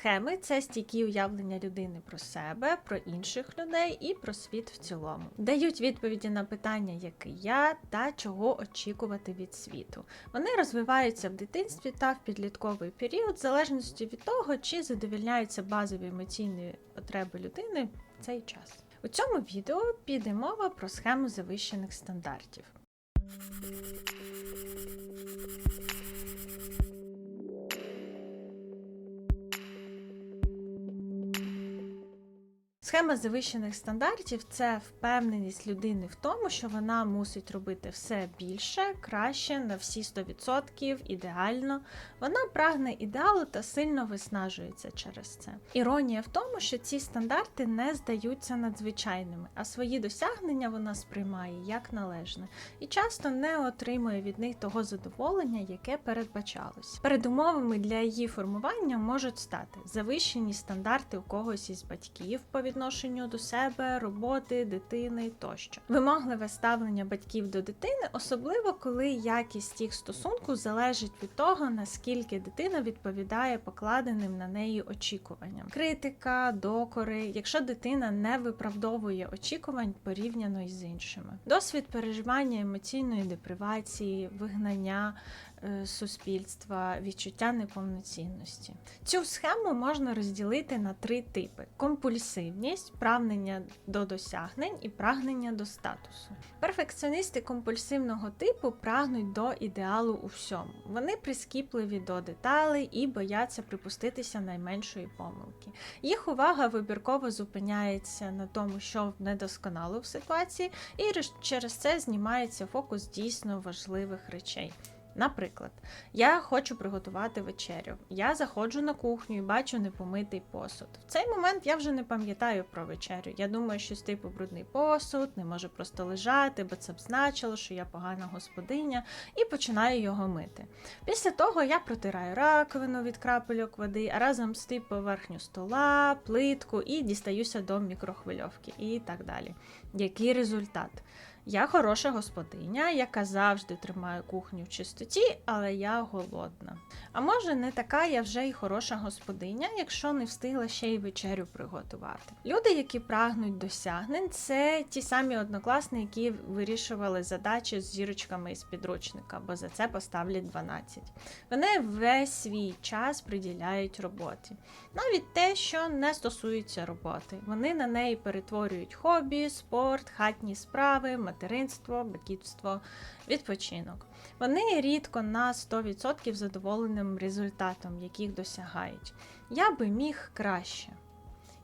Схеми це стійкі уявлення людини про себе, про інших людей і про світ в цілому. Дають відповіді на питання, який я та чого очікувати від світу. Вони розвиваються в дитинстві та в підлітковий період, в залежності від того, чи задовільняються базові емоційні потреби людини в цей час. У цьому відео піде мова про схему завищених стандартів. Схема завищених стандартів це впевненість людини в тому, що вона мусить робити все більше, краще на всі 100%, ідеально. Вона прагне ідеалу та сильно виснажується через це. Іронія в тому, що ці стандарти не здаються надзвичайними, а свої досягнення вона сприймає як належне і часто не отримує від них того задоволення, яке передбачалось. Передумовами для її формування можуть стати завищені стандарти у когось із батьків відношенню до себе, роботи, дитини тощо. Вимогливе ставлення батьків до дитини, особливо коли якість їх стосунку залежить від того, наскільки дитина відповідає покладеним на неї очікуванням. Критика, докори, якщо дитина не виправдовує очікувань порівняно із іншими. Досвід переживання емоційної депривації, вигнання суспільства, відчуття неповноцінності. Цю схему можна розділити на три типи: компульсивність, прагнення до досягнень і прагнення до статусу. Перфекціоністи компульсивного типу прагнуть до ідеалу у всьому. Вони прискіпливі до деталей і бояться припуститися найменшої помилки. Їх увага вибірково зупиняється на тому, що недосконало в ситуації, і через це знімається фокус дійсно важливих речей. Наприклад, я хочу приготувати вечерю. Я заходжу на кухню і бачу непомитий посуд. В цей момент я вже не пам'ятаю про вечерю. Я думаю, щось типу брудний посуд, не може просто лежати, бо це б значило, що я погана господиня, і починаю його мити. Після того я протираю раковину від крапельок води, а разом з тим поверхню стола, плитку і дістаюся до мікрохвильовки і так далі. Який результат? Я хороша господиня, яка завжди тримає кухню в чистоті, але я голодна. А може, не така я вже й хороша господиня, якщо не встигла ще й вечерю приготувати. Люди, які прагнуть досягнень, це ті самі однокласники, які вирішували задачі з зірочками із підручника, бо за це поставлять 12. Вони весь свій час приділяють роботі. Навіть те, що не стосується роботи. Вони на неї перетворюють хобі, спорт, хатні справи, материнство, батьківство, відпочинок. Вони рідко на 100% задоволеним результатом, яких досягають. Я би міг краще.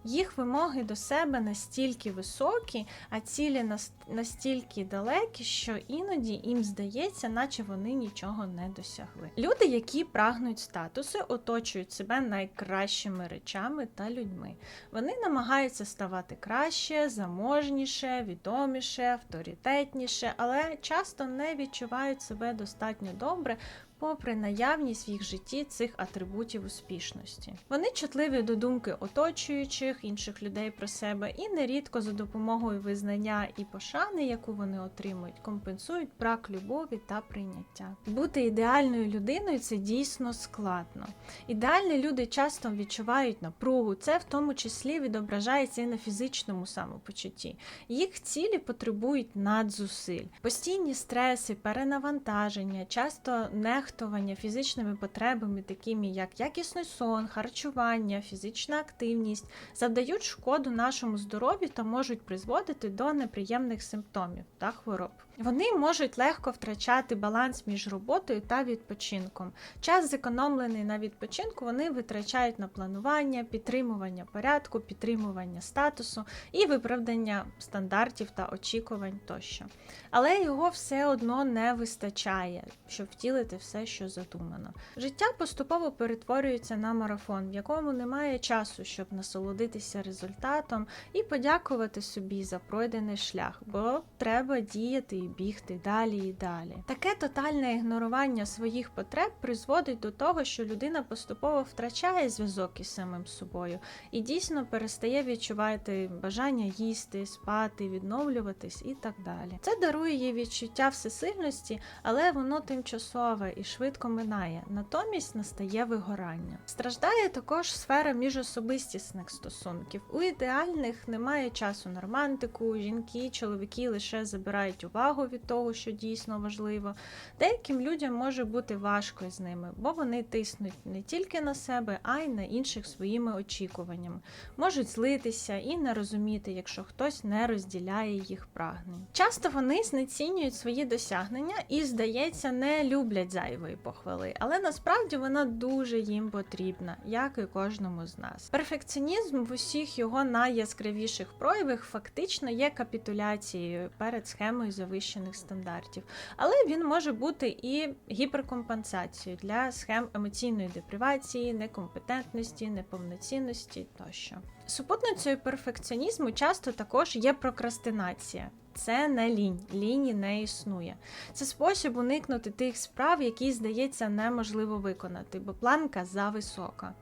Їх вимоги до себе настільки високі, а цілі настільки далекі, що іноді їм здається, наче вони нічого не досягли. Люди, які прагнуть статусу, оточують себе найкращими речами та людьми. Вони намагаються ставати краще, заможніше, відоміше, авторитетніше, але часто не відчувають себе достатньо добре. Попри наявність в їх житті цих атрибутів успішності, вони чутливі до думки оточуючих інших людей про себе і нерідко за допомогою визнання і пошани, яку вони отримують, компенсують брак любові та прийняття. Бути ідеальною людиною це дійсно складно. Ідеальні люди часто відчувають напругу, це в тому числі відображається і на фізичному самопочутті. Їх цілі потребують надзусиль. Постійні стреси, перенавантаження, часто нехтування фізичними потребами, такими як якісний сон, харчування, фізична активність, завдають шкоду нашому здоров'ю та можуть призводити до неприємних симптомів та хвороб. Вони можуть легко втрачати баланс між роботою та відпочинком. Час, зекономлений на відпочинку, вони витрачають на планування, підтримування порядку, підтримування статусу і виправдання стандартів та очікувань тощо. Але його все одно не вистачає, щоб втілити все, що задумано. Життя поступово перетворюється на марафон, в якому немає часу, щоб насолодитися результатом і подякувати собі за пройдений шлях, бо треба діяти бігти далі і далі. Таке тотальне ігнорування своїх потреб призводить до того, що людина поступово втрачає зв'язок із самим собою і дійсно перестає відчувати бажання їсти, спати, відновлюватись і так далі. Це дарує їй відчуття всесильності, але воно тимчасове і швидко минає. Натомість настає вигорання. Страждає також сфера міжособистісних стосунків. У ідеальних немає часу на романтику, жінки, чоловіки лише забирають увагу від того, що дійсно важливо. Деяким людям може бути важко з ними, бо вони тиснуть не тільки на себе, а й на інших своїми очікуваннями. Можуть злитися і не розуміти, якщо хтось не розділяє їх прагнень. Часто вони знецінюють свої досягнення і, здається, не люблять зайвої похвали, але насправді вона дуже їм потрібна, як і кожному з нас. Перфекціонізм в усіх його найяскравіших проявах фактично є капітуляцією перед схемою завищених стандартів, але він може бути і гіперкомпенсацією для схем емоційної депривації, некомпетентності, неповноцінності тощо. Супутницею перфекціонізму часто також є прокрастинація. Це не лінь, ліні не існує. Це спосіб уникнути тих справ, які здається неможливо виконати, бо планка зависока.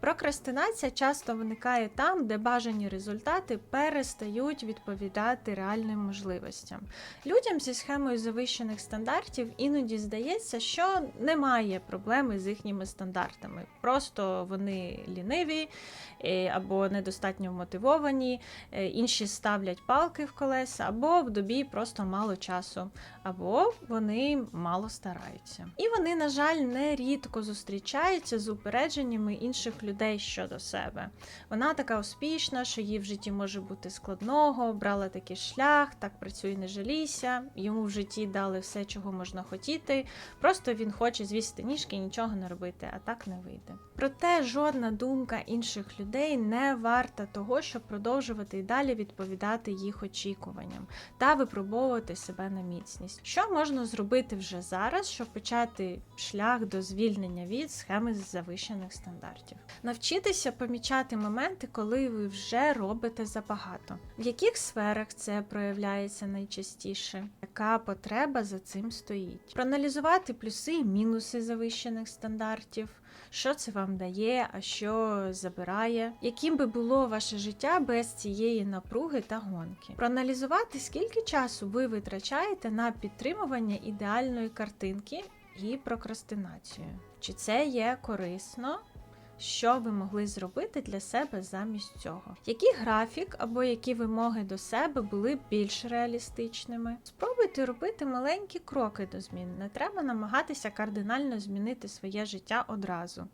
Прокрастинація часто виникає там, де бажані результати перестають відповідати реальним можливостям. Людям зі схемою завищених стандартів іноді здається, що немає проблеми з їхніми стандартами. Просто вони ліниві е, або недостатньо вмотивовані, е, інші ставлять палки в колеса, або в добі просто мало часу, або вони мало стараються. І вони, на жаль, нерідко зустрічаються з упередженнями інших людей щодо себе. Вона така успішна, що їй в житті може бути складного, обрала такий шлях, так працює, не жалійся. Йому в житті дали все, чого можна хотіти. Просто він хоче звісти ніжки і нічого не робити, а так не вийде. Проте жодна думка інших людей не варта того, щоб продовжувати і далі відповідати їх очікуванням та випробовувати себе на міцність. Що можна зробити вже зараз, щоб почати шлях до звільнення від схеми завищених стандартів? Навчитися помічати моменти, коли ви вже робите забагато. В яких сферах це проявляється найчастіше? Яка потреба за цим стоїть? Проаналізувати плюси і мінуси завищених стандартів. Що це вам дає, а що забирає? Яким би було ваше життя без цієї напруги та гонки? Проаналізувати, скільки часу ви витрачаєте на підтримування ідеальної картинки і прокрастинацію. Чи це є корисно? Що ви могли зробити для себе замість цього? Який графік або які вимоги до себе були більш реалістичними? Спробуйте робити маленькі кроки до змін. Не треба намагатися кардинально змінити своє життя одразу.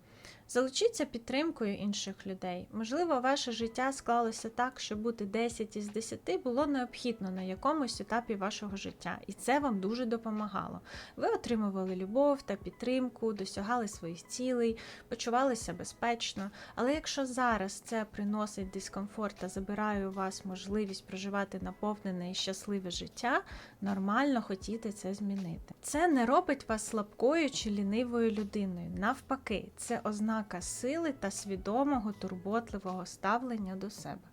Залучіться підтримкою інших людей. Можливо, ваше життя склалося так, що бути 10 із 10 було необхідно на якомусь етапі вашого життя, і це вам дуже допомагало. Ви отримували любов та підтримку, досягали своїх цілей, почувалися безпечно. Але якщо зараз це приносить дискомфорт та забирає у вас можливість проживати наповнене і щасливе життя, нормально хотіти це змінити. Це не робить вас слабкою чи лінивою людиною. Навпаки, це ознака сили та свідомого турботливого ставлення до себе.